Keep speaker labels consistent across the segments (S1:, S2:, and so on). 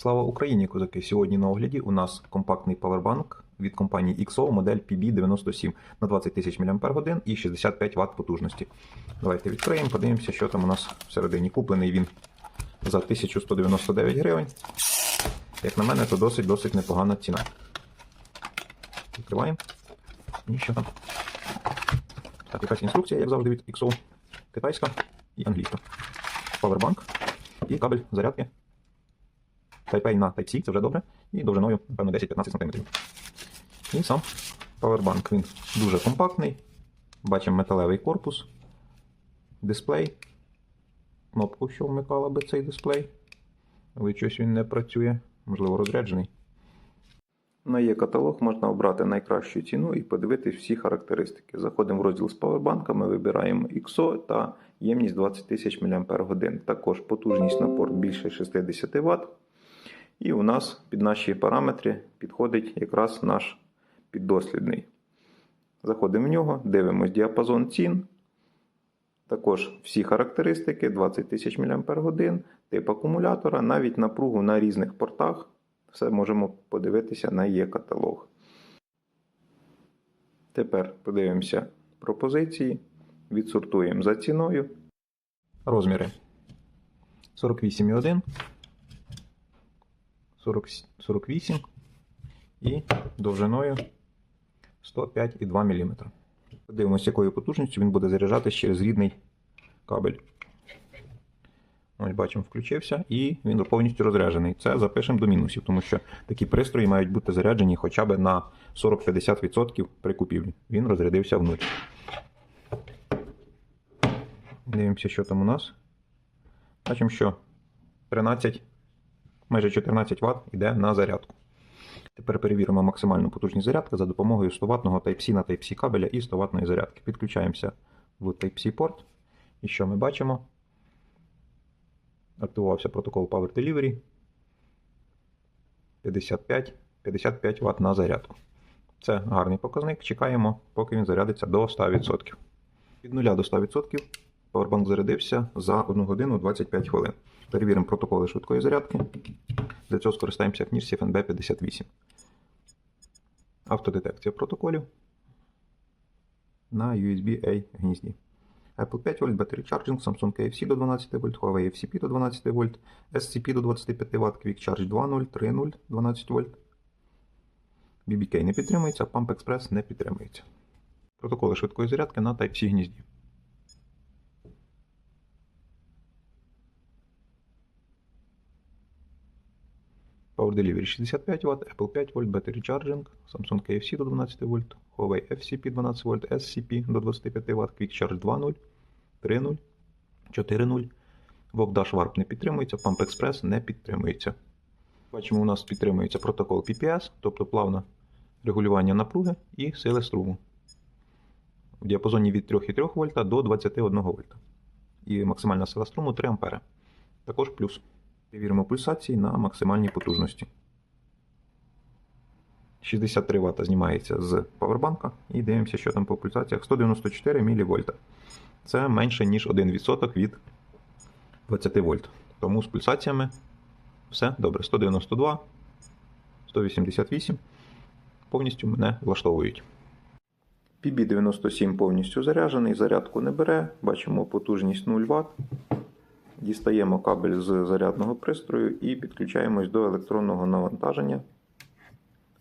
S1: Слава Україні, козаки! Сьогодні на огляді у нас компактний павербанк від компанії XO модель PB97 на 20 тисяч мАч і 65 Вт потужності. Давайте відкриємо, подивимося, що там у нас всередині. Куплений він за 1199 гривень. Як на мене, то досить-досить непогана ціна. Відкриваємо. І що там? Так, якась інструкція, як завжди, від XO. Китайська і англійська. Павербанк і кабель зарядки Type-A на Type-C, це вже добре, і довжиною, напевно, 10-15 см. І сам павербанк він дуже компактний. Бачимо металевий корпус, дисплей, кнопку, що вмикала би цей дисплей. Але щось він не працює, можливо, розряджений. На є каталог можна обрати найкращу ціну і подивитись всі характеристики. Заходимо в розділ з павербанками, вибираємо XO та ємність 20 тисяч мАч. Також потужність на порт більше 60 Вт. І у нас під наші параметри підходить якраз наш піддослідний. Заходимо в нього, дивимось діапазон цін. Також всі характеристики 20 тисяч мАч, тип акумулятора, навіть напругу на різних портах. Все можемо подивитися на є каталог. Тепер подивимося пропозиції. Відсортуємо за ціною. Розміри 48,1, 40, 48 і довжиною 105,2 мм. Подивимося, якою потужністю він буде заряджатися через рідний кабель. Ось бачимо, включився і він повністю розряджений. Це запишемо до мінусів, тому що такі пристрої мають бути заряджені хоча б на 40-50% при купівлі. Він розрядився в. Дивимося, що там у нас. Бачимо, що 13, майже 14 Вт йде на зарядку. Тепер перевіримо максимальну потужність зарядки за допомогою 100 ватного Type-C на Type-C кабеля і 100 ватної зарядки. Підключаємося в Type-C порт. І що ми бачимо? Активувався протокол Power Delivery. 55 55 Вт на зарядку. Це гарний показник. Чекаємо, поки він зарядиться до 100%. Від 0 до 100% Powerbank зарядився за 1 годину 25 хвилин. Перевіримо протоколи швидкої зарядки. Для цього скористаємося книжці FNB 58. Автодетекція протоколів на USB-A гнізді. Apple 5 вольт, Battery Charging, Samsung KFC до 12 вольт, Huawei FCP до 12 вольт, SCP до 25 Вт, Quick Charge 2.0, 3.0, 12 вольт. BBK не підтримується, Pump Express не підтримується. Протоколи швидкої зарядки на Type-C гнізді. Power Delivery 65 Вт, Apple 5 вольт, Battery Charging, Samsung KFC до 12 вольт, Huawei FCP 12 вольт, SCP до 25 Вт, Quick Charge 2.0, 3.0, 4.0. Вовк Warp не підтримується, Pump Express не підтримується. Бачимо, у нас підтримується протокол PPS, тобто плавне регулювання напруги і сили струму. В діапазоні від 3,3 вольта до 21 вольта. І максимальна сила струму 3 А. Також плюс. Перевіримо пульсації на максимальній потужності. 63 Вт знімається з павербанка і дивимося, що там по пульсаціях 194 мВ. Це менше, ніж 1% від 20 вольт. Тому з пульсаціями все добре. 192, 188 повністю мене влаштовують. PB97 повністю заряджений, зарядку не бере. Бачимо потужність 0 Вт. Дістаємо кабель з зарядного пристрою і підключаємось до електронного навантаження.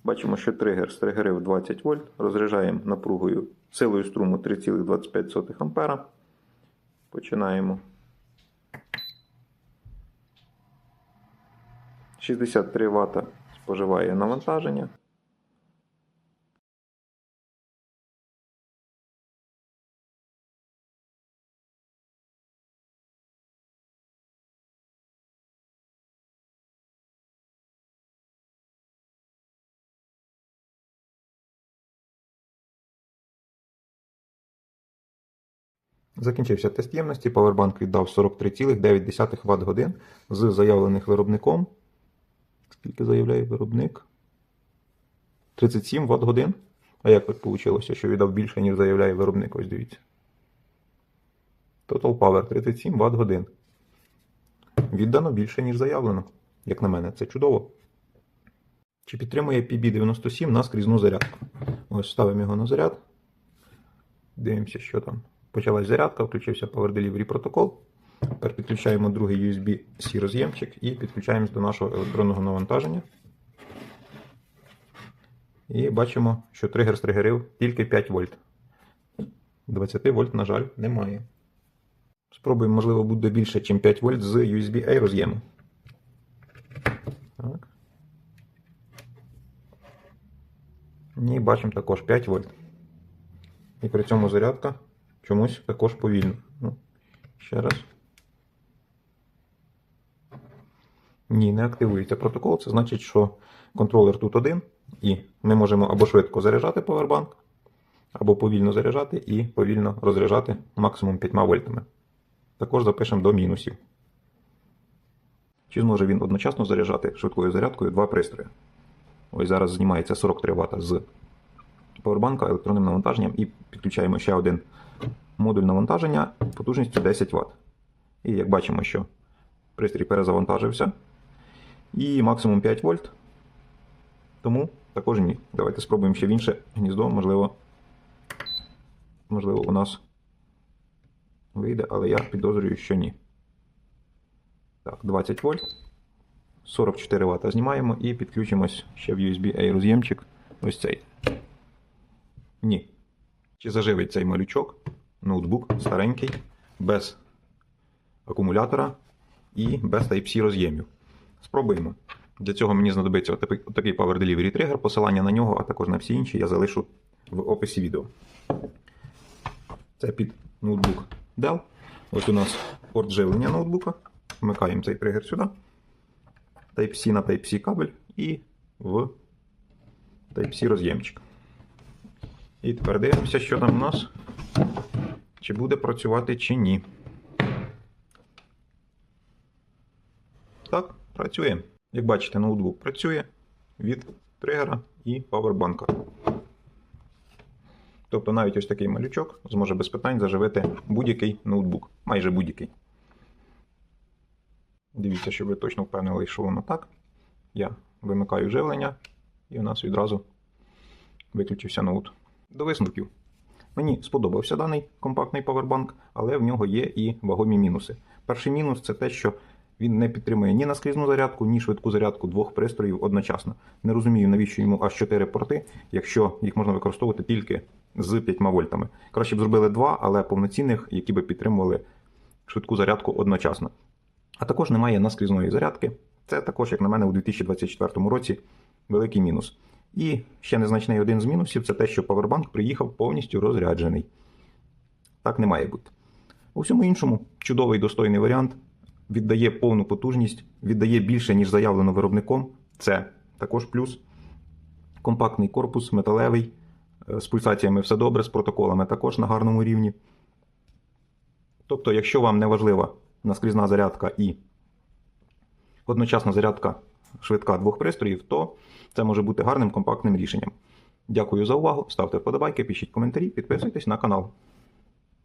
S1: Бачимо, що тригер стригерив 20 вольт. Розряджаємо напругою силою струму 3,25 А. Починаємо. 63 Вт споживає навантаження. Закінчився тест ємності. Powerbank віддав 43,9 Вт годин з заявлених виробником. Скільки заявляє виробник? 37 Вт годин. А як так вийшло, що віддав більше, ніж заявляє виробник? Ось дивіться. Total Power 37 Вт годин. Віддано більше, ніж заявлено. як на мене, це чудово. Чи підтримує PB97 наскрізну зарядку? Ось ставимо його на заряд. Дивимося, що там. Почалась зарядка, включився Power Delivery протокол. Тепер підключаємо другий USB-C роз'ємчик і підключаємось до нашого електронного навантаження. І бачимо, що тригер стригерив тільки 5 вольт. 20 вольт, на жаль, немає. Спробуємо, можливо, буде більше, ніж 5 вольт з USB-A роз'єму. Так. Ні, бачимо також 5 вольт. І при цьому зарядка чомусь також повільна. Ну, ще раз. Ні, не активується протокол. Це значить, що контролер тут один, і ми можемо або швидко заряджати повербанк, або повільно заряджати і повільно розряджати максимум 5 вольтами. Також запишемо до мінусів. Чи зможе він одночасно заряджати швидкою зарядкою два пристрої? Ось зараз знімається 43 Вт з повербанка електронним навантаженням і підключаємо ще один модуль навантаження потужністю 10 Вт. І як бачимо, що пристрій перезавантажився. І максимум 5 вольт. Тому також ні. Давайте спробуємо ще в інше гніздо, можливо, можливо, у нас вийде, але я підозрюю, що ні. Так, 20 вольт. 44 Вт знімаємо і підключимось ще в USB-A роз'ємчик. Ось цей. Ні. Чи заживить цей малючок? Ноутбук старенький, без акумулятора і без Type-C роз'ємів. Спробуємо. Для цього мені знадобиться отакий Power Delivery Trigger, посилання на нього, а також на всі інші я залишу в описі відео. Це під ноутбук Dell. Ось у нас порт живлення ноутбука. Вмикаємо цей тригер сюди. Type-C на Type-C кабель і в Type-C роз'ємчик. І тепер дивимося, що там у нас. Чи буде працювати, чи ні. Так, працює. Як бачите, ноутбук працює від тригера і павербанка. Тобто навіть ось такий малючок зможе без питань заживити будь-який ноутбук. Майже будь-який. Дивіться, щоб ви точно впевнили, що воно так. Я вимикаю живлення, і у нас відразу виключився ноут. До висновків. Мені сподобався даний компактний павербанк, але в нього є і вагомі мінуси. Перший мінус це те, що він не підтримує ні наскрізну зарядку, ні швидку зарядку двох пристроїв одночасно. Не розумію, навіщо йому аж 4 порти, якщо їх можна використовувати тільки з 5 вольтами. Краще б зробили два, але повноцінних, які би підтримували швидку зарядку одночасно. А також немає наскрізної зарядки. Це також, як на мене, у 2024 році великий мінус. І ще незначний один з мінусів це те, що павербанк приїхав повністю розряджений. Так не має бути. У всьому іншому, чудовий достойний варіант. Віддає повну потужність, віддає більше, ніж заявлено виробником. Це також плюс. Компактний корпус, металевий, е, з пульсаціями все добре, з протоколами також на гарному рівні. Тобто, якщо вам не важлива наскрізна зарядка і одночасна зарядка швидка двох пристроїв, то це може бути гарним компактним рішенням. Дякую за увагу. Ставте вподобайки, пишіть коментарі, підписуйтесь на канал.